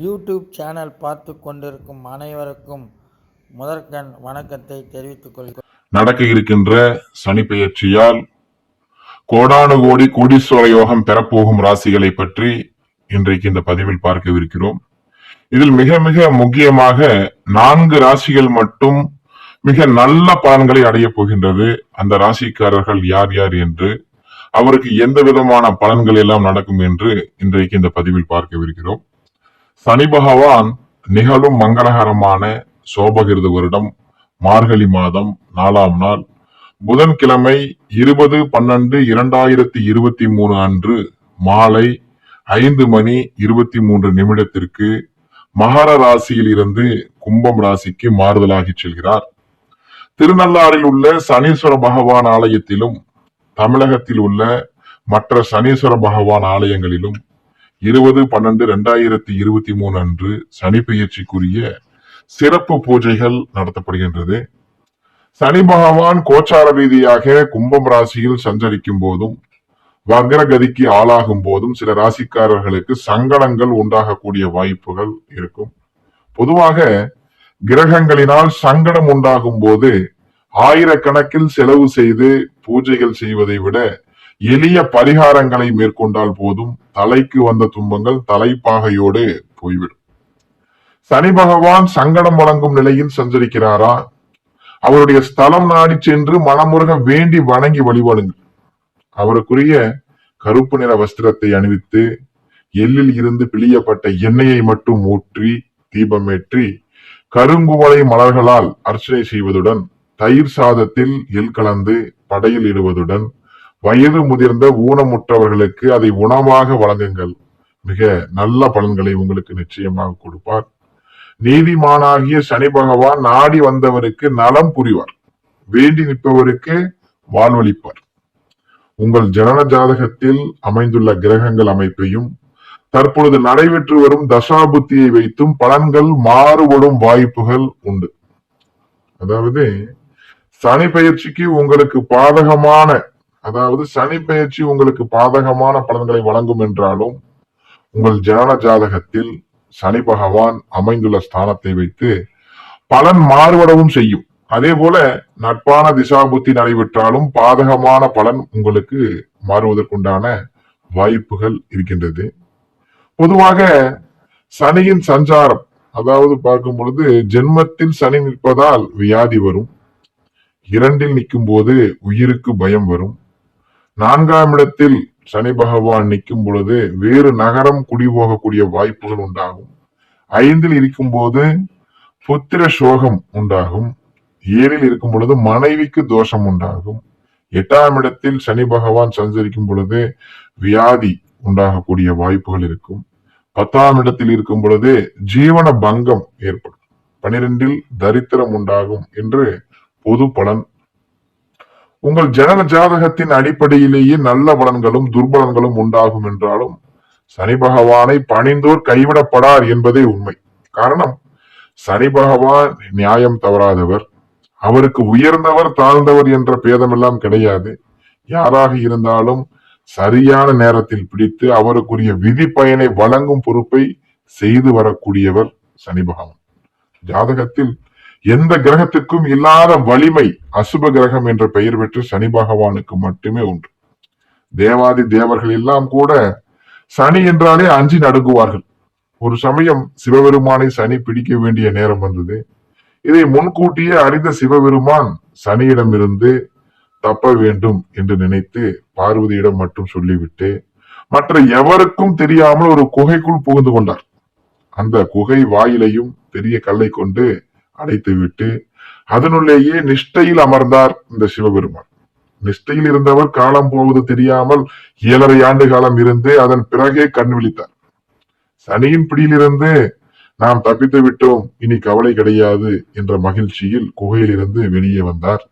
YouTube channel பார்த்து கொண்டிருக்கும் அனைவருக்கும் முதற்கண் வணக்கத்தை தெரிவித்துக் கொள்கிறேன். நடக்க இருக்கின்ற சனி பெயர்ச்சியால் கோடானு கோடி கோடீஸ்வர யோகம் பெறப்போகும் ராசிகளை பற்றி இன்றைக்கு இந்த பதிவில் பார்க்கவிருக்கிறோம். இதில் மிக மிக முக்கியமாக நான்கு ராசிகள் மட்டும் மிக நல்ல பலன்களை அடையப் போகின்றது. அந்த ராசிக்காரர்கள் யார் யார் என்று அவருக்கு எந்த விதமான பலன்கள் எல்லாம் நடக்கும் என்று இன்றைக்கு இந்த பதிவில் பார்க்கவிருக்கிறோம். சனி பகவான் நிகழும் மங்களகரமான சோபகிருத வருடம் மார்கழி மாதம் நாலாம் நாள். புதன்கிழமை இருபது பன்னெண்டு இரண்டாயிரத்தி இருபத்தி மூணு அன்று மாலை ஐந்து மணி இருபத்தி மூன்று நிமிடத்திற்கு மகர ராசியில் இருந்து கும்பம் ராசிக்கு மாறுதலாகி செல்கிறார். திருநள்ளாறில் உள்ள சனீஸ்வர பகவான் ஆலயத்திலும் தமிழகத்தில் உள்ள மற்ற சனீஸ்வர பகவான் ஆலயங்களிலும் இருபது பன்னெண்டு ரெண்டாயிரத்தி இருபத்தி மூணு அன்று சனி பெயர்ச்சிக்குரிய சிறப்பு பூஜைகள் நடத்தப்படுகின்றது. சனி பகவான் கோச்சார ரீதியாக கும்பம் ராசியில் சஞ்சரிக்கும் போதும் வக்ரகதிக்கு ஆளாகும் போதும் சில ராசிக்காரர்களுக்கு சங்கடங்கள் உண்டாகக்கூடிய வாய்ப்புகள் இருக்கும். பொதுவாக கிரகங்களினால் சங்கடம் உண்டாகும் போது ஆயிரக்கணக்கில் செலவு செய்து பூஜைகள் செய்வதை விட எளிய பரிகாரங்களை மேற்கொண்டால் போதும். தலைக்கு வந்த துன்பங்கள் தலைப்பாகையோடு போய்விடும். சனி பகவான் சங்கடம் வழங்கும் நிலையில் சஞ்சரிக்கிறாரா? அவருடைய ஸ்தலம் நாடி சென்று மனமுருக வேண்டி வணங்கி வழிபடுங்கள். அவருக்குரிய கருப்பு நிற வஸ்திரத்தை அணிவித்து எள்ளில் இருந்து பிழியப்பட்ட எண்ணெயை மட்டும் ஊற்றி தீபமேற்றி கருங்குவளை மலர்களால் அர்ச்சனை செய்வதுடன் தயிர் சாதத்தில் எள் கலந்து படையில் இடுவதுடன் வயது முதிர்ந்த ஊனமுற்றவர்களுக்கு அதை உணவாக வழங்குங்கள். மிக நல்ல பலன்களை உங்களுக்கு நிச்சயமாக கொடுப்பார். நீதிமானாகிய சனி பகவான் நாடி வந்தவருக்கு நலம் புரிவார். வேண்டி நிற்பவருக்கு வாழ்வளிப்பார். உங்கள் ஜனன ஜாதகத்தில் அமைந்துள்ள கிரகங்கள் அமைப்பையும் தற்பொழுது நடைபெற்று வரும் தசாபுத்தியை வைத்தும் பலன்கள் மாறுபடும் வாய்ப்புகள் உண்டு. அதாவது சனி பயிற்சிக்கு உங்களுக்கு பாதகமான அதாவது சனி பயிற்சி உங்களுக்கு பாதகமான பலன்களை வழங்கும் என்றாலும் உங்கள் ஜனன ஜாதகத்தில் சனி பகவான் அமைந்துள்ள ஸ்தானத்தை வைத்து பலன் மாறுபடவும் செய்யும். அதே போல நட்பான திசாபுத்தி நடைபெற்றாலும் பாதகமான பலன் உங்களுக்கு மாறுவதற்குண்டான வாய்ப்புகள் இருக்கின்றது. பொதுவாக சனியின் சஞ்சாரம் அதாவது பார்க்கும் பொழுது ஜென்மத்தில் சனி நிற்பதால் வியாதி வரும். இரண்டில் நிற்கும் போது உயிருக்கு பயம் வரும். நான்காம் இடத்தில் சனி பகவான் நிற்கும் பொழுது வேறு நகரம் குடிபோகக்கூடிய வாய்ப்புகள் உண்டாகும். ஐந்தில் இருக்கும் போது புத்திர சோகம் உண்டாகும். ஏழில் இருக்கும் பொழுது மனைவிக்கு தோஷம் உண்டாகும். எட்டாம் இடத்தில் சனி பகவான் சஞ்சரிக்கும் பொழுது வியாதி உண்டாகக்கூடிய வாய்ப்புகள் இருக்கும். பத்தாம் இடத்தில் இருக்கும் பொழுது ஜீவன பங்கம் ஏற்படும். பனிரெண்டில் தரித்திரம் உண்டாகும் என்று பொது பலன் உங்கள் ஜனன ஜாதகத்தின் அடிப்படையிலேயே நல்ல பலன்களும் துர்பலன்களும் உண்டாகும் என்றாலும் சனி பகவானை பணிந்தோர் கைவிடப்படார் என்பதே உண்மை. காரணம் சனி பகவான் நியாயம் தவறாதவர். அவருக்கு உயர்ந்தவர் தாழ்ந்தவர் என்ற பேதமெல்லாம் கிடையாது. யாராக இருந்தாலும் சரியான நேரத்தில் பிடித்து அவருக்குரிய விதி பயனை வழங்கும் பொறுப்பை செய்து வரக்கூடியவர் சனி பகவான். ஜாதகத்தில் எந்த கிரகத்துக்கும் இல்லாத வலிமை அசுப கிரகம் என்ற பெயர் பெற்று சனி பகவானுக்கு மட்டுமே உண்டு. தேவாதி தேவர்கள் எல்லாம் கூட சனி என்றாலே அஞ்சி நடுங்குவார்கள். ஒரு சமயம் சிவபெருமானை சனி பிடிக்க வேண்டிய நேரம் வந்தது. இதை முன்கூட்டியே அறிந்த சிவபெருமான் சனியிடமிருந்து தப்ப வேண்டும் என்று நினைத்து பார்வதியிடம் மட்டும் சொல்லிவிட்டு மற்ற எவருக்கும் தெரியாமல் ஒரு குகைக்குள் புகுந்து கொண்டார். அந்த குகை வாயிலையும் பெரிய கல்லை கொண்டு அடைத்து விட்டு அதனுள்ளேயே நிஷ்டையில் அமர்ந்தார் இந்த சிவபெருமான். நிஷ்டையில் இருந்தவர் காலம் போவது தெரியாமல் ஏழரை ஆண்டு காலம் இருந்து அதன் பிறகே கண் விழித்தார். சனியின் பிடியிலிருந்து நாம் தப்பித்து விட்டோம் இனி கவலை கிடையாது என்ற மகிழ்ச்சியில் குகையிலிருந்து வெளியே வந்தார்.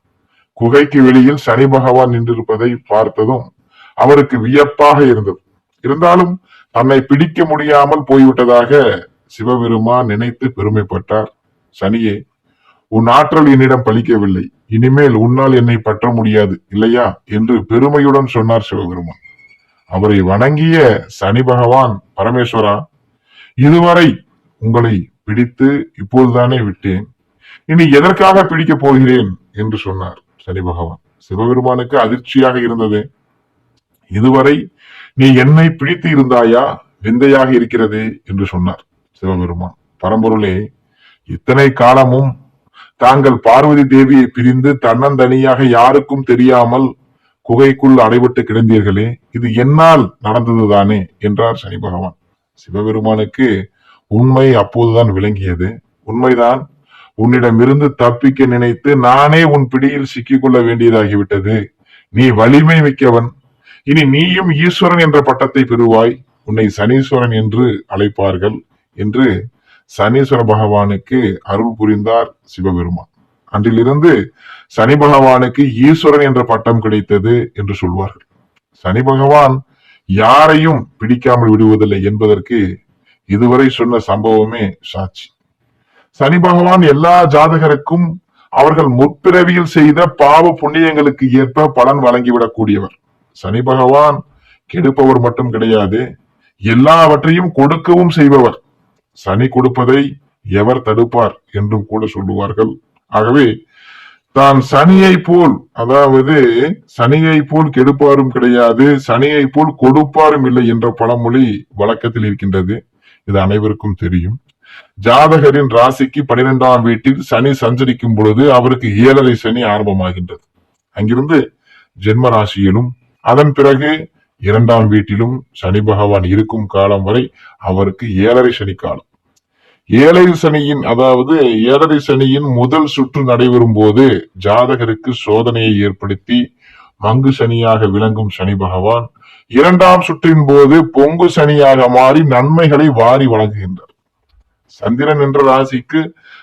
குகைக்கு வெளியில் சனி பகவான் நின்றிருப்பதை பார்த்ததும் அவருக்கு வியப்பாக இருந்தது. இருந்தாலும் தன்னை பிடிக்க முடியாமல் போய்விட்டதாக சிவபெருமான் நினைத்து பெருமைப்பட்டார். சனியே உன் ஆற்றல் என்னிடம் பலிக்கவில்லை. இனிமேல் உன்னால் என்னை பற்ற முடியாது இல்லையா? என்று பெருமையுடன் சொன்னார் சிவபெருமான். அவரை வணங்கிய சனி பகவான் பரமேஸ்வரா இதுவரை உங்களை பிடித்து இப்போதுதானே விட்டேன். இனி எதற்காக பிடிக்கப் போகிறேன்? என்று சொன்னார் சனி பகவான். சிவபெருமானுக்கு அதிர்ச்சியாக இருந்தது. இதுவரை நீ என்னை பிடித்து இருந்தாயா? விந்தையாக இருக்கிறதே என்று சொன்னார் சிவபெருமான். பரம்பொருளே இத்தனை காலமும் தாங்கள் பார்வதி தேவியை பிரிந்து தன்னந்தனியாக யாருக்கும் தெரியாமல் குகைக்குள் அடைபட்டு கிடந்தீர்களே இது என்னால் நடந்ததுதானே என்றார் சனி பகவான். சிவபெருமானுக்கு உண்மை அப்போதுதான் விளங்கியது. உண்மைதான். உன்னிடமிருந்து தப்பிக்க நினைத்து நானே உன் பிடியில் சிக்கிக்கொள்ள வேண்டியதாகிவிட்டது. நீ வலிமை மிக்கவன். இனி நீயும் ஈஸ்வரன் என்ற பட்டத்தை பெறுவாய். உன்னை சனீஸ்வரன் என்று அழைப்பார்கள் என்று சனீஸ்வர பகவானுக்கு அருள் புரிந்தார் சிவபெருமான். அன்றிலிருந்து சனி பகவானுக்கு ஈஸ்வரன் என்ற பட்டம் கிடைத்தது என்று சொல்வார்கள். சனி பகவான் யாரையும் பிடிக்காமல் விடுவதில்லை என்பதற்கு இதுவரை சொன்ன சம்பவமே சாட்சி. சனி பகவான் எல்லா ஜாதகருக்கும் அவர்கள் முற்பிறவியில் செய்த பாவ புண்ணியங்களுக்கு ஏற்ப பலன் வழங்கிவிடக்கூடியவர். சனி பகவான் கெடுப்பவர் மட்டும் கிடையாது எல்லாவற்றையும் கொடுக்கவும் செய்பவர். சனி கொடுப்பதை எவர் தடுப்பார் என்றும் கூட சொல்லுவார்கள். ஆகவே தான் சனியை போல் அதாவது சனியை போல் கெடுப்பாரும் கிடையாது சனியை போல் கொடுப்பாரும் இல்லை என்ற பழமொழி வழக்கத்தில் இருக்கின்றது. இது அனைவருக்கும் தெரியும். ஜாதகரின் ராசிக்கு பனிரெண்டாம் வீட்டில் சனி சஞ்சரிக்கும் பொழுது அவருக்கு ஏழரை சனி ஆரம்பமாகின்றது. அங்கிருந்து ஜென்ம ராசியிலும் அதன் பிறகு இரண்டாம் வீட்டிலும் சனி பகவான் இருக்கும் காலம் வரை அவருக்கு ஏழரை சனி காலம் ஏழை சனியின் அதாவது ஏழரை சனியின் முதல் சுற்று நடைபெறும் போது ஜாதகருக்கு சோதனையை ஏற்படுத்தி மங்கு சனியாக விளங்கும் சனி பகவான் இரண்டாம் சுற்றின் போது பொங்கு சனியாக மாறி நன்மைகளை வாரி வழங்குகின்றார். சந்திரன் என்ற ராசிக்கு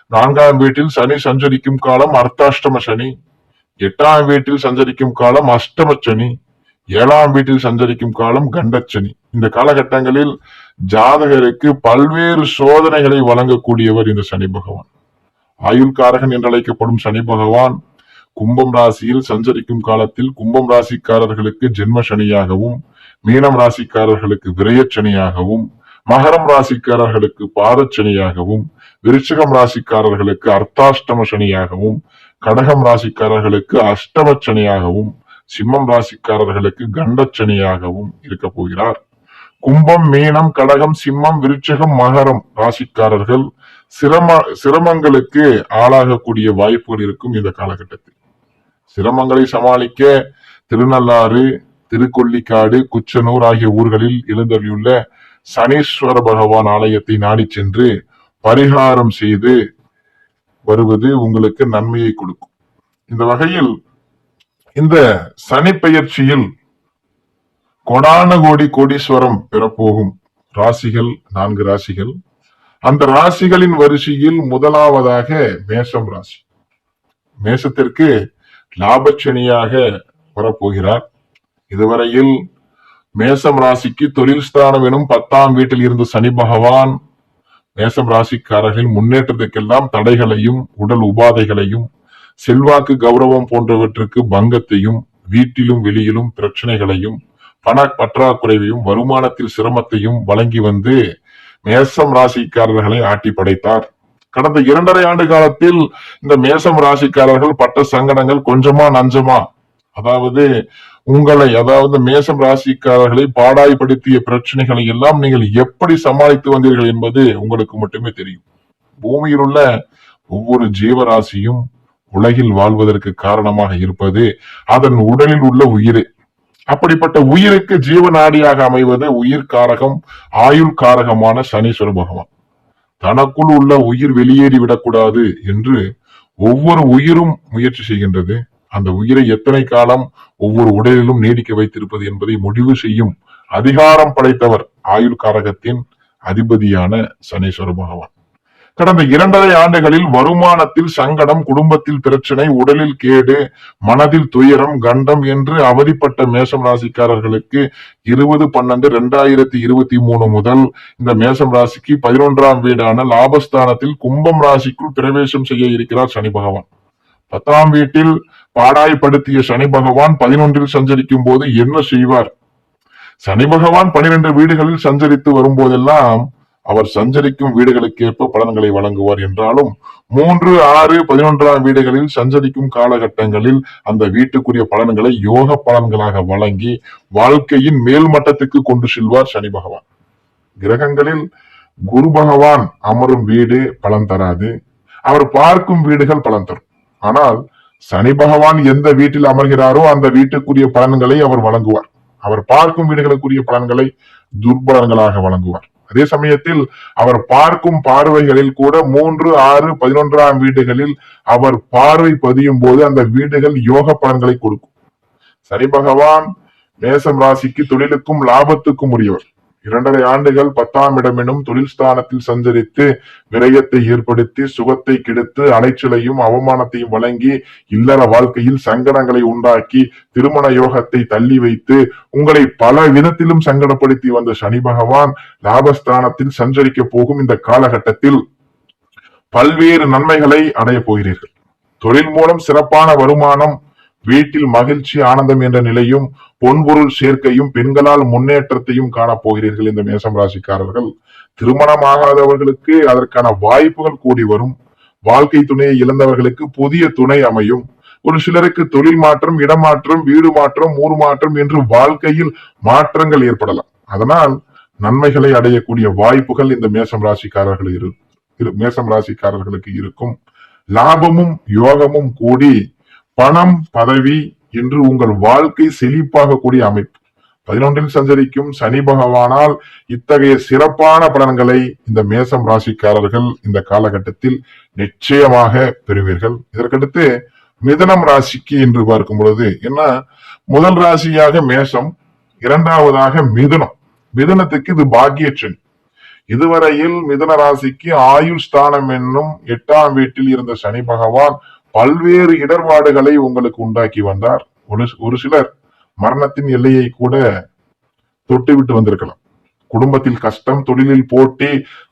நான்காம் வீட்டில் சனி சஞ்சரிக்கும் காலம் அர்த்தாஷ்டம சனி எட்டாம் வீட்டில் சஞ்சரிக்கும் காலம் அஷ்டம சனி ஏழாம் வீட்டில் சஞ்சரிக்கும் காலம் கண்டச்சனி. இந்த காலகட்டங்களில் ஜாதகருக்கு பல்வேறு சோதனைகளை வழங்கக்கூடியவர் இந்த சனி பகவான். ஆயுள்காரகன் என்றழைக்கப்படும் சனி பகவான் கும்பம் ராசியில் சஞ்சரிக்கும் காலத்தில் கும்பம் ராசிக்காரர்களுக்கு ஜென்ம சனியாகவும் மீனம் ராசிக்காரர்களுக்கு விரயச்சனியாகவும் மகரம் ராசிக்காரர்களுக்கு பாதச்சனியாகவும் விருச்சிகம் ராசிக்காரர்களுக்கு அர்த்தாஷ்டம சனியாகவும் கடகம் ராசிக்காரர்களுக்கு அஷ்டம சனியாகவும் சிம்மம் ராசிக்காரர்களுக்கு கண்டச்சனியாகவும் இருக்க போகிறார். கும்பம் மீனம் கடகம் சிம்மம் விருட்சகம் மகரம் ராசிக்காரர்கள் சிரம சிரமங்களுக்கு ஆளாகக்கூடிய வாய்ப்புகள் இருக்கும் இந்த காலகட்டத்தில். சிரமங்களை சமாளிக்க திருநள்ளாறு திருக்கொல்லிக்காடு குச்சனூர் ஆகிய ஊர்களில் எழுந்தருளியுள்ள சனீஸ்வர பகவான் ஆலயத்தை நாடி சென்று பரிகாரம் செய்து வருவது உங்களுக்கு நன்மையை கொடுக்கும். இந்த வகையில் இந்த சனி பெயர்ச்சியில் கொடான கோடி கோடீஸ்வரம் பெறப்போகும் ராசிகள் நான்கு ராசிகள். அந்த ராசிகளின் வரிசையில் முதலாவதாக மேஷம் ராசி. மேஷத்திற்கு லாபச்சனியாக வரப்போகிறார். இதுவரையில் மேசம் ராசிக்கு தொழில் ஸ்தானம் எனும் பத்தாம் வீட்டில் இருந்த சனி பகவான் மேசம் ராசிக்காரர்களின் முன்னேற்றத்துக்கெல்லாம் தடைகளையும் உடல் உபாதைகளையும் செல்வாக்கு கௌரவம் போன்றவற்றுக்கு பங்கத்தையும் வீட்டிலும் வெளியிலும் பிரச்சனைகளையும் பண பற்றாக்குறையையும் வருமானத்தில் சிரமத்தையும் வழங்கி வந்து மேசம் ராசிக்காரர்களை ஆட்டி படைத்தார். கடந்த இரண்டரை ஆண்டு காலத்தில் இந்த மேசம் ராசிக்காரர்கள் பட்ட சங்கடங்கள் கொஞ்சமா நஞ்சமா? அதாவது உங்களை அதாவது மேசம் ராசிக்காரர்களை பாடாய்படுத்திய பிரச்சனைகளை எல்லாம் நீங்கள் எப்படி சமாளித்து வந்தீர்கள் என்பது உங்களுக்கு மட்டுமே தெரியும். பூமியில் உள்ள ஒவ்வொரு ஜீவராசியும் உலகில் வாழ்வதற்கு காரணமாக இருப்பது அதன் உடலில் உள்ள உயிர். அப்படிப்பட்ட உயிருக்கு ஜீவநாடியாக அமைவது உயிர் காரகம் ஆயுள் காரகமான சனீஸ்வர பகவான். தனக்குள் உள்ள உயிர் வெளியேறி விடக்கூடாது என்று ஒவ்வொரு உயிரும் முயற்சி செய்கின்றது. அந்த உயிரை எத்தனை காலம் ஒவ்வொரு உடலிலும் நீடிக்க வைத்திருப்பது என்பதை முடிவு செய்யும் அதிகாரம் படைத்தவர் ஆயுள் காரகத்தின் அதிபதியான சனீஸ்வர பகவான். கடந்த இரண்டரை ஆண்டுகளில் வருமானத்தில் சங்கடம் குடும்பத்தில் பிரச்சனை உடலில் கேடு மனதில் துயரம் கண்டம் என்று அவதிப்பட்ட மேசம் ராசிக்காரர்களுக்கு இருபது பன்னெண்டு ரெண்டாயிரத்தி இருபத்தி மூணு முதல் இந்த மேசம் ராசிக்கு பதினொன்றாம் வீடான லாபஸ்தானத்தில் கும்பம் ராசிக்குள் பிரவேசம் செய்ய இருக்கிறார் சனி பகவான். பத்தாம் வீட்டில் பாடாய்படுத்திய சனி பகவான் பதினொன்றில் சஞ்சரிக்கும் போது என்ன செய்வார்? சனி பகவான் பனிரெண்டு வீடுகளில் சஞ்சரித்து வரும்போதெல்லாம் அவர் சஞ்சரிக்கும் வீடுகளுக்கேற்ப பலன்களை வழங்குவார் என்றாலும் மூன்று ஆறு பதினொன்றாம் வீடுகளில் சஞ்சரிக்கும் காலகட்டங்களில் அந்த வீட்டுக்குரிய பலன்களை யோக பலன்களாக வழங்கி வாழ்க்கையின் மேல் மட்டத்துக்கு கொண்டு செல்வார் சனி பகவான். கிரகங்களில் குரு பகவான் அமரும் வீடு பலன் தராது. அவர் பார்க்கும் வீடுகள் பலன் தரும். ஆனால் சனி பகவான் எந்த வீட்டில் அமர்கிறாரோ அந்த வீட்டுக்குரிய பலன்களை அவர் வழங்குவார். அவர் பார்க்கும் வீடுகளுக்குரிய பலன்களை துர்பலன்களாக வழங்குவார். அதே சமயத்தில் அவர் பார்க்கும் பார்வைகளில் கூட மூன்று ஆறு பதினொன்றாம் வீடுகளில் அவர் பார்வை பதியும் போது அந்த வீடுகள் யோக பலன்களை கொடுக்கும். சரி பகவான் மேசம் ராசிக்கு தொழிலுக்கும் லாபத்துக்கும் உரியவர். இரண்டரை ஆண்டுகள் பத்தாம் இடமெனும் தொழில் ஸ்தானத்தில் சஞ்சரித்து விரயத்தை ஏற்படுத்தி சுகத்தை கெடுத்து அலைச்சலையும் அவமானத்தையும் வழங்கி இல்லற வாழ்க்கையில் சங்கடங்களை உண்டாக்கி திருமண யோகத்தை தள்ளி வைத்து உங்களை பல விதத்திலும் சங்கடப்படுத்தி வந்த சனி பகவான் லாபஸ்தானத்தில் சஞ்சரிக்க போகும் இந்த காலகட்டத்தில் பல்வேறு நன்மைகளை அடைய போகிறீர்கள். தொழில் மூலம் சிறப்பான வருமானம் வீட்டில் மகிழ்ச்சி ஆனந்தம் என்ற நிலையும் பொன்பொருள் சேர்க்கையும் பெண்களால் முன்னேற்றத்தையும் காணப்போகிறீர்கள் இந்த மேசம் ராசிக்காரர்கள். திருமணமாகாதவர்களுக்கு அதற்கான வாய்ப்புகள் கூடி வரும். வாழ்க்கை துணையை இழந்தவர்களுக்கு புதிய துணை அமையும். ஒரு சிலருக்கு தொழில் மாற்றம் இடமாற்றம் வீடு மாற்றம் ஊர் மாற்றம் என்று வாழ்க்கையில் மாற்றங்கள் ஏற்படலாம். அதனால் நன்மைகளை அடையக்கூடிய வாய்ப்புகள் இந்த மேசம் ராசிக்காரர்கள் இரு இரு- மேசம் ராசிக்காரர்களுக்கு இருக்கும். லாபமும் யோகமும் கூடி பணம் பதவி என்று உங்கள் வாழ்க்கை செழிப்பாக கூடிய அமைப்பு. பதினொன்றில் சஞ்சரிக்கும் சனி பகவானால் இத்தகைய சிறப்பான பலன்களை இந்த மேசம் ராசிக்காரர்கள் இந்த காலகட்டத்தில் நிச்சயமாக பெறுவீர்கள். இதற்கடுத்து மிதனம் ராசிக்கு என்று பார்க்கும் பொழுது என்ன? முதல் ராசியாக மேசம் இரண்டாவதாக மிதுனம். மிதுனத்துக்கு இது பாக்கியச்சனி இதுவரையில் மிதுன ராசிக்கு ஆயுள் ஸ்தானம் என்னும் எட்டாம் வீட்டில் இருந்த சனி பகவான் பல்வேறு இடர்பாடுகளை உங்களுக்கு உண்டாக்கி வந்தார். ஒரு ஒரு சிலர் மரணத்தின் எல்லையை கூட தொட்டுவிட்டு வந்திருக்கலாம். குடும்பத்தில் கஷ்டம் தொழிலில் போட்டி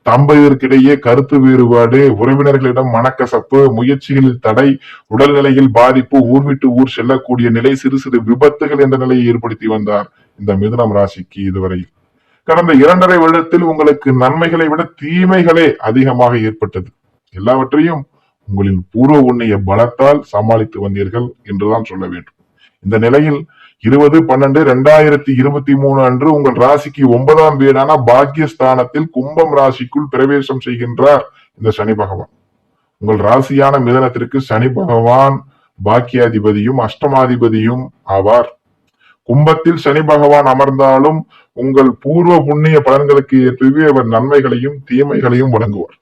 தம்பதியருக்கிடையே கருத்து வேறுபாடு உறவினர்களிடம் மனக்கசப்பு முயற்சிகளில் தடை உடல்நிலையில் பாதிப்பு ஊர் விட்டு ஊர் செல்லக்கூடிய நிலை சிறு சிறு விபத்துகள் என்ற நிலையை ஏற்படுத்தி வந்தார் இந்த மிதுனம் ராசிக்கு இதுவரை. கடந்த இரண்டரை வருடத்தில் உங்களுக்கு நன்மைகளை விட தீமைகளே அதிகமாக ஏற்பட்டது. எல்லாவற்றையும் உங்களின் பூர்வ உண்ணிய பலத்தால் சமாளித்து வந்தீர்கள் என்றுதான் சொல்ல வேண்டும். இந்த நிலையில் இருபது பன்னெண்டு ரெண்டாயிரத்தி இருபத்தி மூணு அன்று உங்கள் ராசிக்கு ஒன்பதாம் வீடான பாக்கியஸ்தானத்தில் கும்பம் ராசிக்குள் பிரவேசம் செய்கின்றார் இந்த சனி பகவான். உங்கள் ராசியான மிதனத்திற்கு சனி பகவான் பாக்கியாதிபதியும் அஷ்டமாதிபதியும் ஆவார். கும்பத்தில் சனி பகவான் அமர்ந்தாலும் உங்கள் பூர்வ புண்ணிய பலன்களுக்கு ஏற்றவே அவர் நன்மைகளையும் தீமைகளையும் வழங்குவார்.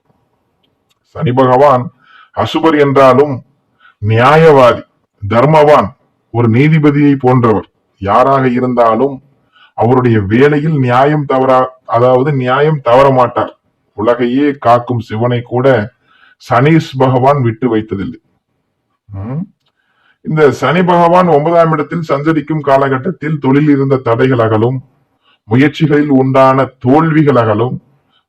சனி பகவான் அசுபர் என்றாலும் நியாயவாதி தர்மவான் ஒரு நீதிபதியை போன்றவர். யாராக இருந்தாலும் அவருடைய வேலையில் நியாயம் தவறா அதாவது நியாயம் தவற மாட்டார். உலகையே காக்கும் சிவனை கூட சனீஸ் பகவான் விட்டு வைத்ததில்லை. இந்த சனி பகவான் ஒன்பதாம் இடத்தில் சஞ்சரிக்கும் காலகட்டத்தில் தொழில் இருந்த தடைகள் அகலும் முயற்சிகளில் உண்டான தோல்விகள் அகலும்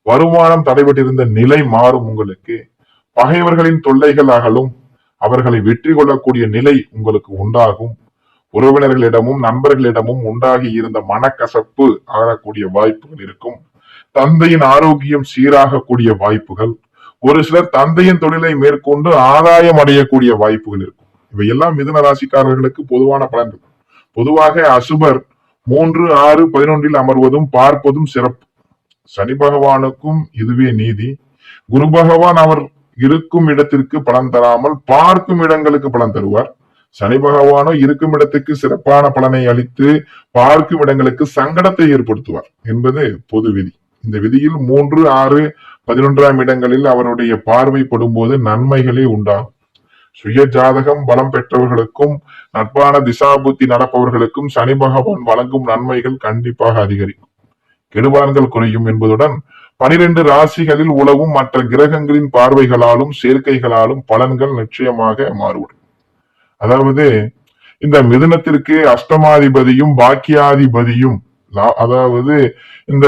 வருமானம் தடைபட்டிருந்த நிலை மாறும் உங்களுக்கு. பகைவர்களின் தொல்லைகள் அகலும். அவர்களை வெற்றி கொள்ளக்கூடிய நிலை உங்களுக்கு உண்டாகும். உறவினர்களிடமும் நண்பர்களிடமும் உண்டாகி இருந்த மனக்கசப்பு அகலக்கூடிய வாய்ப்புகள் இருக்கும். தந்தையின் ஆரோக்கியம் சீராகக்கூடிய வாய்ப்புகள். ஒரு சிலர் தந்தையின் தொழிலை மேற்கொண்டு ஆதாயம் அடையக்கூடிய வாய்ப்புகள் இருக்கும். இவையெல்லாம் மிதுன ராசிக்காரர்களுக்கு பொதுவான பலன்கள். பொதுவாக அசுபர் மூன்று ஆறு பதினொன்றில் அமர்வதும் பார்ப்பதும் சிறப்பு. சனி பகவானுக்கும் இதுவே நீதி. குரு பகவான் அவர் இருக்கும் இடத்திற்கு பலன் தராமல் பார்க்கும் இடங்களுக்கு பலன் தருவார். சனி பகவானோ இருக்கும் இடத்துக்கு சிறப்பான பலனை அளித்து பார்க்கும் இடங்களுக்கு சங்கடத்தை ஏற்படுத்துவார். என்பது பொது விதி. இந்த விதியில் மூன்று ஆறு பதினொன்றாம் இடங்களில் அவருடைய பார்வை படும்போது நன்மைகளே உண்டாகும். சுய ஜாதகம் பலம் பெற்றவர்களுக்கும் நட்பான திசாபுத்தி நடப்பவர்களுக்கும் சனி பகவான் வழங்கும் நன்மைகள் கண்டிப்பாக அதிகரிக்கும். கெடுபான்கள் குறையும் என்பதுடன் பனிரெண்டு ராசிகளில் உலவும் மற்ற கிரகங்களின் பார்வைகளாலும் சேர்க்கைகளாலும் பலன்கள் நிச்சயமாக மாறுபடும். அதாவது இந்த மிதுனத்திற்கு அஷ்டமாதிபதியும் பாக்கியாதிபதியும் அதாவது இந்த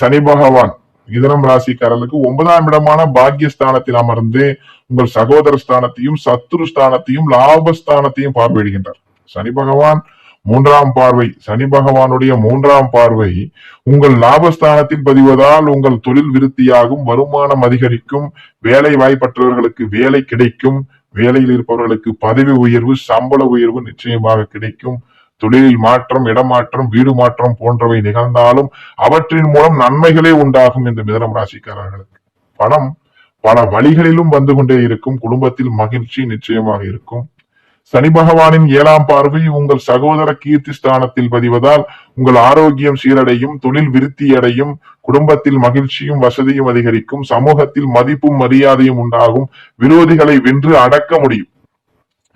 சனி பகவான் மிதனம் ராசிக்காரர்களுக்கு ஒன்பதாம் இடமான பாக்கியஸ்தானத்தில் அமர்ந்து உங்கள் சகோதர ஸ்தானத்தையும் சத்துரு ஸ்தானத்தையும் லாபஸ்தானத்தையும் பார்வையிடுகின்றார். சனி பகவான் மூன்றாம் பார்வை. சனி பகவானுடைய மூன்றாம் பார்வை. உங்கள் லாபஸ்தானத்தில் பதிவதால் உங்கள் தொழில் விருத்தியாகும் வருமானம் அதிகரிக்கும் வேலை வாய்ப்பற்றவர்களுக்கு வேலை கிடைக்கும் வேலையில் இருப்பவர்களுக்கு பதவி உயர்வு சம்பள உயர்வு நிச்சயமாக கிடைக்கும். தொழிலில் மாற்றம் இடமாற்றம் வீடு மாற்றம் போன்றவை நிகழ்ந்தாலும் அவற்றின் மூலம் நன்மைகளே உண்டாகும் இந்த மிதனம் ராசிக்காரர்களுக்கு. பணம் பல வழிகளிலும் வந்து கொண்டே இருக்கும். குடும்பத்தில் மகிழ்ச்சி நிச்சயமாக இருக்கும். சனி பகவானின் ஏழாம் பார்வை உங்கள் சகோதர கீர்த்தி ஸ்தானத்தில் பதிவதால் உங்கள் ஆரோக்கியம் சீரடையும் தொழில் விருத்தி அடையும் குடும்பத்தில் மகிழ்ச்சியும் வசதியும் அதிகரிக்கும் சமூகத்தில் மதிப்பும் மரியாதையும் உண்டாகும் விரோதிகளை வென்று அடக்க முடியும்.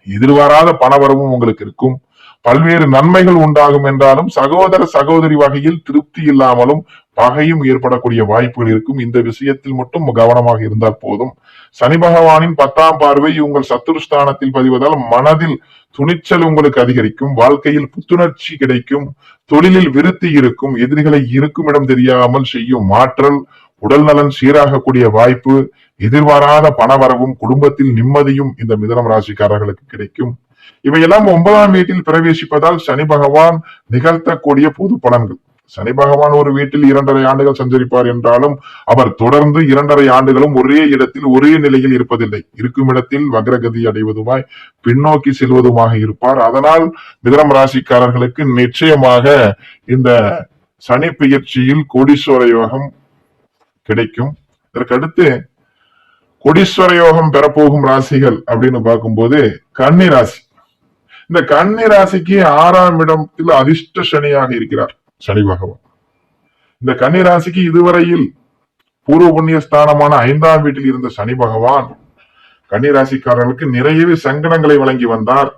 எதிர்பாராத பணவரவும் உங்களுக்கு இருக்கும். பல்வேறு நன்மைகள் உண்டாகும் என்றாலும் சகோதர சகோதரி வகையில் திருப்தி இல்லாமலும் பகையும் ஏற்படக்கூடிய வாய்ப்புகள் இருக்கும். இந்த விஷயத்தில் மட்டும் கவனமாக இருந்தால் போதும். சனி பகவானின் பத்தாம் பார்வை உங்கள் சத்துருஸ்தானத்தில் பதிவதால் மனதில் துணிச்சல் உங்களுக்கு அதிகரிக்கும். வாழ்க்கையில் புத்துணர்ச்சி கிடைக்கும். தொழிலில் விருத்தி இருக்கும். எதிரிகளை இருக்கும் இடம் தெரியாமல் செய்யும் மாற்றல் உடல் நலன் சீராகக்கூடிய வாய்ப்பு எதிர்பாராத பணவரவும் குடும்பத்தில் நிம்மதியும் இந்த மிதனம் ராசிக்காரர்களுக்கு கிடைக்கும். இவையெல்லாம் ஒன்பதாம் வீட்டில் பிரவேசிப்பதால் சனி பகவான் நிகழ்த்தக்கூடிய பொது பலன்கள். சனி பகவான் ஒரு வீட்டில் இரண்டரை ஆண்டுகள் சஞ்சரிப்பார் என்றாலும் அவர் தொடர்ந்து இரண்டரை ஆண்டுகளும் ஒரே இடத்தில் ஒரே நிலையில் இருப்பதில்லை. இருக்கும் இடத்தில் வக்ரகதி அடைவதுமாய் பின்னோக்கி செல்வதுமாக இருப்பார். அதனால் மிதனம் ராசிக்காரர்களுக்கு நிச்சயமாக இந்த சனி பெயர்ச்சியில் கோடீஸ்வர யோகம் கிடைக்கும். இதற்கடுத்து கொடீஸ்வர யோகம் பெறப்போகும் ராசிகள் அப்படின்னு பார்க்கும்போது கன்னி ராசி. இந்த கன்னி ராசிக்கு ஆறாம் இடத்தில் அதிர்ஷ்ட சனியாக இருக்கிறார். சனி பகவான். இந்த கன்னி ராசிக்கு இதுவரையில் பூர்வ புண்ணிய ஸ்தானமான ஐந்தாம் வீட்டில் இருந்த சனி பகவான் கன்னி ராசிக்காரர்களுக்கு நிறையவே சங்கடங்களை வழங்கி வந்தார்.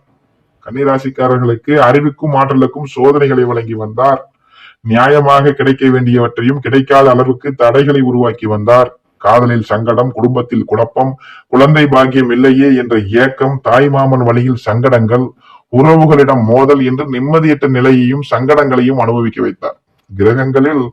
கன்னி ராசிக்காரர்களுக்கு அறிவுக்கும் ஆற்றலுக்கும் சோதனைகளை வழங்கி வந்தார். நியாயமாக கிடைக்க வேண்டியவற்றையும் கிடைக்காத அளவுக்கு தடைகளை உருவாக்கி வந்தார். காதலில் சங்கடம் குடும்பத்தில் குழப்பம் குழந்தை பாக்கியம் இல்லையே என்ற ஏக்கம் தாய்மாமன் வழியில் சங்கடங்கள் உறவுகளிடம் மோதல் என்று நிம்மதியற்ற நிலையையும் சங்கடங்களையும் அனுபவிக்க வைத்தார். கிரகங்களில்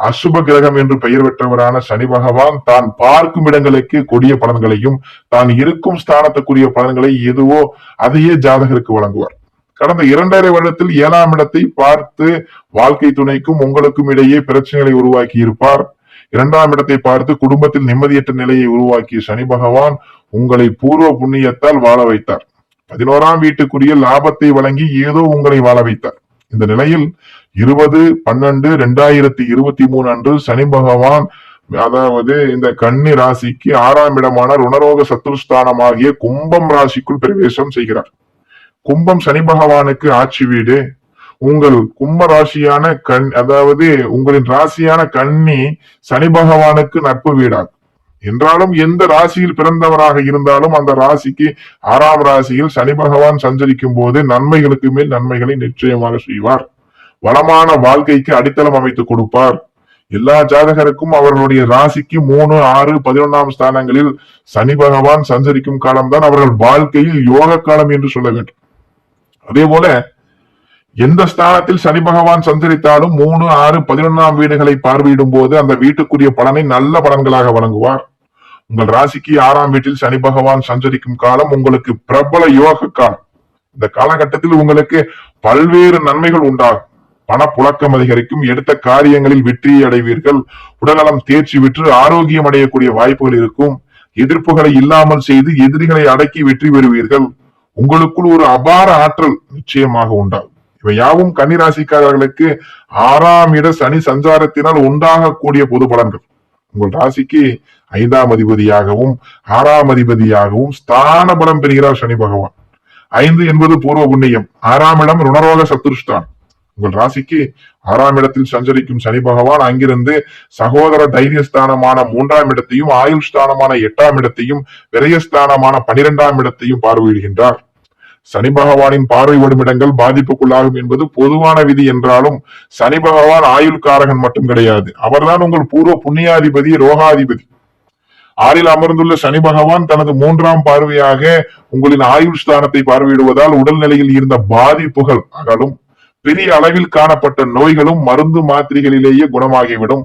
அசுப கிரகம் என்று பெயர் பெற்றவரான சனி பகவான் தான் பார்க்கும் இடங்களுக்கு கொடிய பலன்களையும் தான் இருக்கும் ஸ்தானத்துக்குரிய பலன்களை எதுவோ அதையே ஜாதகருக்கு வழங்குவார். கடந்த இரண்டரை வருடத்தில் ஏழாம் இடத்தை பார்த்து வாழ்க்கை துணைக்கும் உங்களுக்கும் இடையே பிரச்சனைகளை உருவாக்கி இருப்பார். இரண்டாம் இடத்தை பார்த்து குடும்பத்தில் நிம்மதியற்ற நிலையை உருவாக்கிய சனி பகவான் உங்களை பூர்வ புண்ணியத்தால் வாழ வைத்தார். பதினோராம் வீட்டுக்குரிய லாபத்தை வழங்கி ஏதோ உங்களை வாழ வைத்தார். இந்த நிலையில் இருபது பன்னெண்டு ரெண்டாயிரத்தி இருபத்தி மூணு அன்று சனி பகவான் அதாவது இந்த கன்னி ராசிக்கு ஆறாம் இடமான ருணரோக சத்துருஸ்தானமாகிய கும்பம் ராசிக்குள் பிரவேசம் செய்கிறார். கும்பம் சனி பகவானுக்கு ஆட்சி வீடு. உங்கள் கும்ப ராசியான கண் அதாவது உங்களின் ராசியான கன்னி சனி பகவானுக்கு நட்பு வீடாகும். என்றாலும் எந்த ராசியில் பிறந்தவராக இருந்தாலும் அந்த ராசிக்கு ஆறாம் ராசியில் சனி பகவான் சஞ்சரிக்கும் போது நன்மைகளுக்கு மேல் நன்மைகளை நிச்சயமாக செய்வார். வளமான வாழ்க்கைக்கு அடித்தளம் அமைத்து கொடுப்பார். எல்லா ஜாதகருக்கும் அவர்களுடைய ராசிக்கு மூணு ஆறு பதினொன்னாம் ஸ்தானங்களில் சனி பகவான் சஞ்சரிக்கும் காலம்தான் அவர்கள் வாழ்க்கையில் யோக காலம் என்று சொல்ல வேண்டும். அதே போல எந்த ஸ்தானத்தில் சனி பகவான் சஞ்சரித்தாலும் மூணு ஆறு பதினொன்னாம் வீடுகளை பார்வையிடும் போது அந்த வீட்டுக்குரிய பலனை நல்ல பலன்களாக வழங்குவார். உங்கள் ராசிக்கு ஆறாம் வீட்டில் சனி பகவான் சஞ்சரிக்கும் காலம் உங்களுக்கு பிரபல யோக காலம். இந்த காலகட்டத்தில் உங்களுக்கு பல்வேறு நன்மைகள் உண்டாகும். பணப்புழக்கம் அதிகரிக்கும் எடுத்த காரியங்களில் வெற்றியை அடைவீர்கள் உடல்நலம் தேர்ச்சி பெற்று ஆரோக்கியம் அடையக்கூடிய வாய்ப்புகள் இருக்கும். எதிர்ப்புகளை இல்லாமல் செய்து எதிரிகளை அடக்கி வெற்றி பெறுவீர்கள். உங்களுக்குள் ஒரு அபார ஆற்றல் நிச்சயமாக உண்டாகும். யாவும் கன்னிராசிக்காரர்களுக்கு ஆறாம் இட சனி சஞ்சாரத்தினால் உண்டாகக்கூடிய பொது பலன்கள். உங்கள் ராசிக்கு ஐந்தாம் அதிபதியாகவும் ஆறாம் அதிபதியாகவும் ஸ்தான பலம் பெறுகிறார் சனி பகவான். ஐந்து என்பது பூர்வ புண்ணியம். ஆறாம் இடம் ருணரோக சத்துருஷ்டான். உங்கள் ராசிக்கு ஆறாம் இடத்தில் சஞ்சரிக்கும் சனி பகவான் அங்கிருந்து சகோதர தைரியஸ்தானமான மூன்றாம் இடத்தையும் ஆயுள் ஸ்தானமான எட்டாம் இடத்தையும் விரயஸ்தானமான பனிரெண்டாம் இடத்தையும் பார்வையிடுகின்றார். சனி பகவானின் பார்வை இடங்கள் பாதிப்புக்குள்ளாகும் என்பது பொதுவான விதி என்றாலும் சனி பகவான் ஆயுள் காரகன் மட்டும் கிடையாது. அவர்தான் உங்கள் பூர்வ புண்ணியாதிபதி ரோகாதிபதி. ஆறில் அமர்ந்துள்ள சனி பகவான் தனது மூன்றாம் பார்வையாக உங்களின் ஆயுள் ஸ்தானத்தை பார்வையிடுவதால் உடல்நிலையில் இருந்த பாதிப்புகள் அகலும் பெரிய அளவில் காணப்பட்ட நோய்களும் மருந்து மாத்திரைகளிலேயே குணமாகிவிடும்.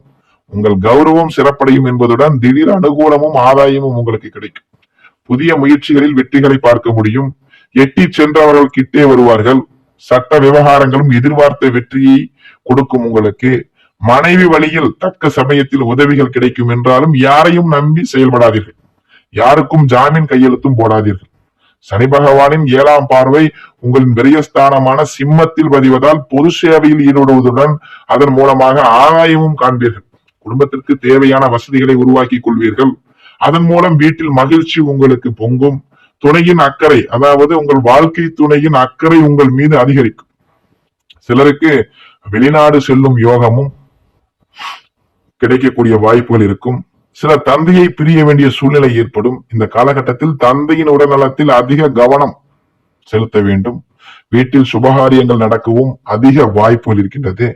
உங்கள் கௌரவம் சிறப்படையும் என்பதுடன் திடீர் அனுகூலமும் ஆதாயமும் உங்களுக்கு கிடைக்கும். புதிய முயற்சிகளில் வெற்றிகளை பார்க்க முடியும். எட்டி சென்றவர்கள் கிட்டே வருவார்கள். சட்ட விவகாரங்களும் எதிர்பார்த்த வெற்றியை கொடுக்கும் உங்களுக்கு. மனைவி வழியில் தக்க சமயத்தில் உதவிகள் கிடைக்கும் என்றாலும் யாரையும் நம்பி செயல்படாதீர்கள். யாருக்கும் ஜாமீன் கையெழுத்தும் போடாதீர்கள். சனி பகவானின் ஏழாம் பார்வை உங்களின் விரயஸ்தானமான சிம்மத்தில் பதிவதால் பொது சேவையில் ஈடுபடுவதுடன் அதன் மூலமாக ஆதாயமும் காண்பீர்கள். குடும்பத்திற்கு தேவையான வசதிகளை உருவாக்கிக் கொள்வீர்கள். அதன் மூலம் வீட்டில் மகிழ்ச்சி உங்களுக்கு பொங்கும். துணையின் அக்கறை அதாவது உங்கள் வாழ்க்கை துணையின் அக்கறை உங்கள் மீது அதிகரிக்கும். சிலருக்கு வெளிநாடு செல்லும் யோகமும் கிடைக்கக்கூடிய வாய்ப்புகள் இருக்கும். சில தந்தையை பிரிய வேண்டிய சூழ்நிலை ஏற்படும். இந்த காலகட்டத்தில் தந்தையின் உடல்நலத்தில் அதிக கவனம் செலுத்த வேண்டும். வீட்டில் சுபகாரியங்கள் நடக்கவும் அதிக வாய்ப்புகள் இருக்கின்றது.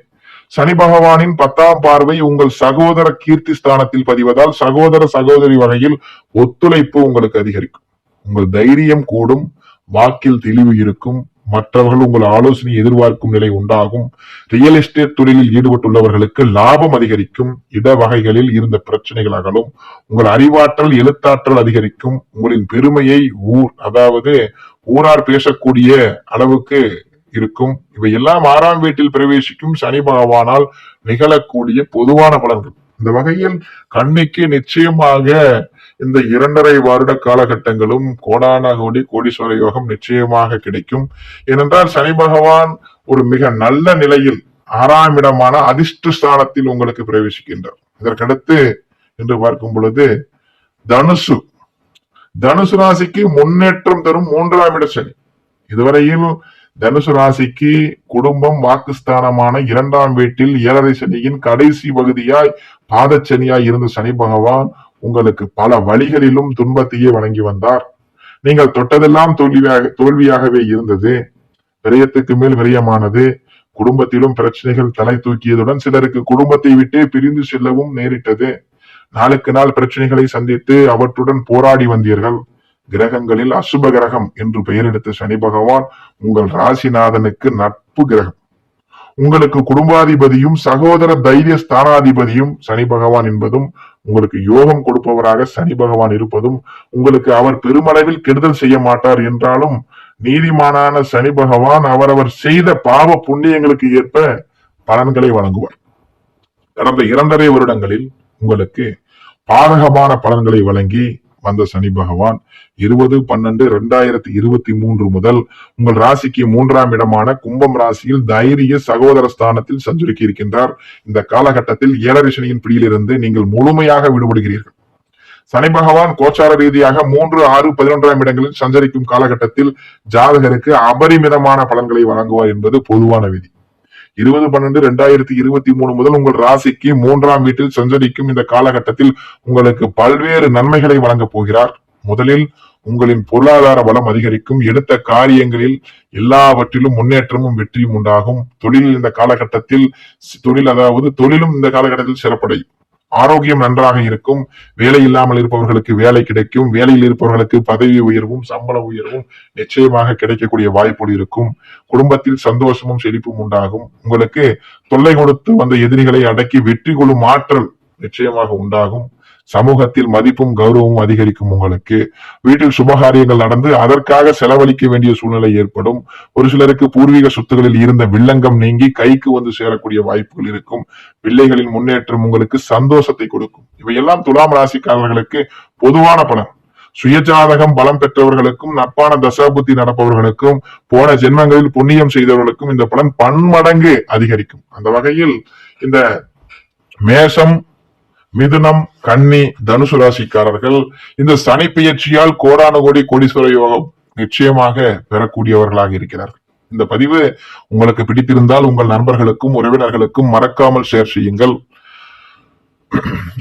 சனி பகவானின் பத்தாம் பார்வை உங்கள் சகோதர கீர்த்தி ஸ்தானத்தில் பதிவதால் சகோதர சகோதரி வகையில் ஒத்துழைப்பு உங்களுக்கு அதிகரிக்கும். உங்கள் தைரியம் கூடும் வாக்கில் தெளிவு இருக்கும் மற்றவர்கள் உங்கள் ஆலோசனை எதிர்பார்க்கும் நிலை உண்டாகும். ரியல் எஸ்டேட் தொழிலில் ஈடுபட்டுள்ளவர்களுக்கு லாபம் அதிகரிக்கும் இட வகைகளில் இருந்த பிரச்சனைகள் அகலும் உங்கள் அறிவாற்றல் எழுத்தாற்றல் அதிகரிக்கும் உங்களின் பெருமையை ஊர் அதாவது ஊரார் பேசக்கூடிய அளவுக்கு இருக்கும். இவை எல்லாம் ஆறாம் வீட்டில் பிரவேசிக்கும் சனி பகவானால் நிகழக்கூடிய பொதுவான பலன்கள். இந்த வகையில் கண்ணிக்கு நிச்சயமாக இந்த இரண்டரை வருட காலகட்டங்களும் கோடான கோடி கோடீஸ்வர யோகம் நிச்சயமாக கிடைக்கும். ஏனென்றால் சனி பகவான் ஒரு மிக நல்ல நிலையில் ஆறாம் இடமான அதிர்ஷ்ட ஸ்தானத்தில் உங்களுக்கு பிரவேசிக்கின்றார். இதற்கடுத்து என்று பார்க்கும் பொழுது தனுசு. தனுசு ராசிக்கு முன்னேற்றம் தரும் மூன்றாம் இட சனி. இதுவரையில் தனுசு ராசிக்கு குடும்பம் வாக்குஸ்தானமான இரண்டாம் வீட்டில் ஏழரை சனியின் கடைசி பகுதியாய் பாதச்சனியாய் இருந்த சனி பகவான் உங்களுக்கு பல வழிகளிலும் துன்பத்தையே வழங்கி வந்தார். நீங்கள் தொட்டதெல்லாம் தோல்வியாக தோல்வியாகவே இருந்தது. விரயத்துக்கு மேல் விரயமானது. குடும்பத்திலும் பிரச்சனைகள் தலை தூக்கியதுடன் சிலருக்கு குடும்பத்தை விட்டே பிரிந்து செல்லவும் நேரிட்டது. நாளுக்கு நாள் பிரச்சனைகளை சந்தித்து அவற்றுடன் போராடி வந்தீர்கள். கிரகங்களில் அசுப கிரகம் என்று பெயரெடுத்த சனி பகவான் உங்கள் ராசிநாதனுக்கு நட்பு கிரகம். உங்களுக்கு குடும்பாதிபதியும் சகோதர தைரிய ஸ்தானாதிபதியும் சனி பகவான் என்பதும் உங்களுக்கு யோகம் கொடுப்பவராக சனி பகவான் இருப்பதும் உங்களுக்கு அவர் பெருமளவில் கெடுதல் செய்ய மாட்டார் என்றாலும் நீதிமானான சனி பகவான் அவரவர் செய்த பாவ புண்ணியங்களுக்கு ஏற்ப பலன்களை வழங்குவார். கடந்த இரண்டரை வருடங்களில் உங்களுக்கு பாதகமான பலன்களை வழங்கி வந்த சனி பகவான் இருபது பன்னெண்டு ரெண்டாயிரத்தி இருபத்தி மூன்று முதல் உங்கள் ராசிக்கு மூன்றாம் இடமான கும்பம் ராசியில் தைரிய சகோதர ஸ்தானத்தில் சஞ்சரிக்க இருக்கின்றார். இந்த காலகட்டத்தில் ஏழரை சனியின் பிடியிலிருந்து நீங்கள் முழுமையாக விடுபடுகிறீர்கள். சனி பகவான் கோச்சார ரீதியாக மூன்று ஆறு பதினொன்றாம் இடங்களில் சஞ்சரிக்கும் காலகட்டத்தில் ஜாதகருக்கு அபரிமிதமான பலன்களை வழங்குவார் என்பது பொதுவான விதி. இருபது பன்னெண்டு ரெண்டாயிரத்தி இருபத்தி மூணு முதல் உங்கள் ராசிக்கு மூன்றாம் வீட்டில் சஞ்சரிக்கும் இந்த காலகட்டத்தில் உங்களுக்கு பல்வேறு நன்மைகளை வழங்கப் போகிறார். முதலில் உங்களின் பொருளாதார பலம் அதிகரிக்கும். எடுத்த காரியங்களில் எல்லாவற்றிலும் முன்னேற்றமும் வெற்றியும் உண்டாகும். தொழில் இந்த காலகட்டத்தில் தொழில் அதாவது தொழிலும் இந்த காலகட்டத்தில் சிறப்படையும். ஆரோக்கியம் நன்றாக இருக்கும். வேலை இல்லாமல் இருப்பவர்களுக்கு வேலை கிடைக்கும். வேலையில் இருப்பவர்களுக்கு பதவி உயர்வும் சம்பள உயர்வும் நிச்சயமாக கிடைக்கக்கூடிய வாய்ப்பு இருக்கும். குடும்பத்தில் சந்தோஷமும் செழிப்பும் உண்டாகும். உங்களுக்கு தொல்லை கொடுத்து வந்த எதிரிகளை அடக்கி வெற்றி கொள்ளும் ஆற்றல் நிச்சயமாக உண்டாகும். சமூகத்தில் மதிப்பும் கௌரவமும் அதிகரிக்கும் உங்களுக்கு. வீட்டில் சுபகாரியங்கள் நடந்து அதற்காக செலவழிக்க வேண்டிய சூழ்நிலை ஏற்படும். ஒரு சிலருக்கு பூர்வீக சொத்துகளில் இருந்த வில்லங்கம் நீங்கி கைக்கு வந்து சேரக்கூடிய வாய்ப்புகள் இருக்கும். பிள்ளைகளின் முன்னேற்றம் உங்களுக்கு சந்தோஷத்தை கொடுக்கும். இவையெல்லாம் துலாம் ராசிக்காரர்களுக்கு பொதுவான பலன். சுயஜாதகம் பலம் பெற்றவர்களுக்கும் நட்பான தசாபுத்தி நடப்பவர்களுக்கும் போன ஜென்மங்களில் புண்ணியம் செய்தவர்களுக்கும் இந்த பலன் பன்மடங்கு அதிகரிக்கும். அந்த வகையில் இந்த மேஷம் மிதுனம் கன்னி தனுசு ராசிக்காரர்கள் இந்த சனி பெயர்ச்சியால் கோடான கோடி கோடீஸ்வர யோகம் நிச்சயமாக பெறக்கூடியவர்களாக இருக்கிறார்கள். இந்த பதிவு உங்களுக்கு பிடித்திருந்தால் உங்கள் நண்பர்களுக்கும் உறவினர்களுக்கும் மறக்காமல் ஷேர் செய்யுங்கள்.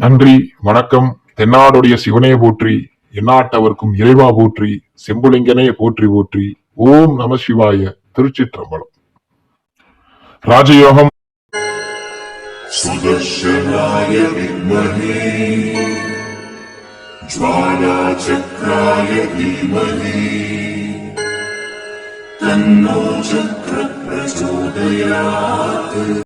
நன்றி வணக்கம். தென்னாடுடைய சிவனே போற்றி எண்ணாட்டவர்க்கும் இறைவா போற்றி செம்புலிங்கனே போற்றி போற்றி. ஓம் நம சிவாய திருச்சிற்றம்பலம். ராஜயோகம் सुदर्शनाय विद्महे ज्वालाचक्राय धीमहि। तन्नो चक्र प्रचोदयात्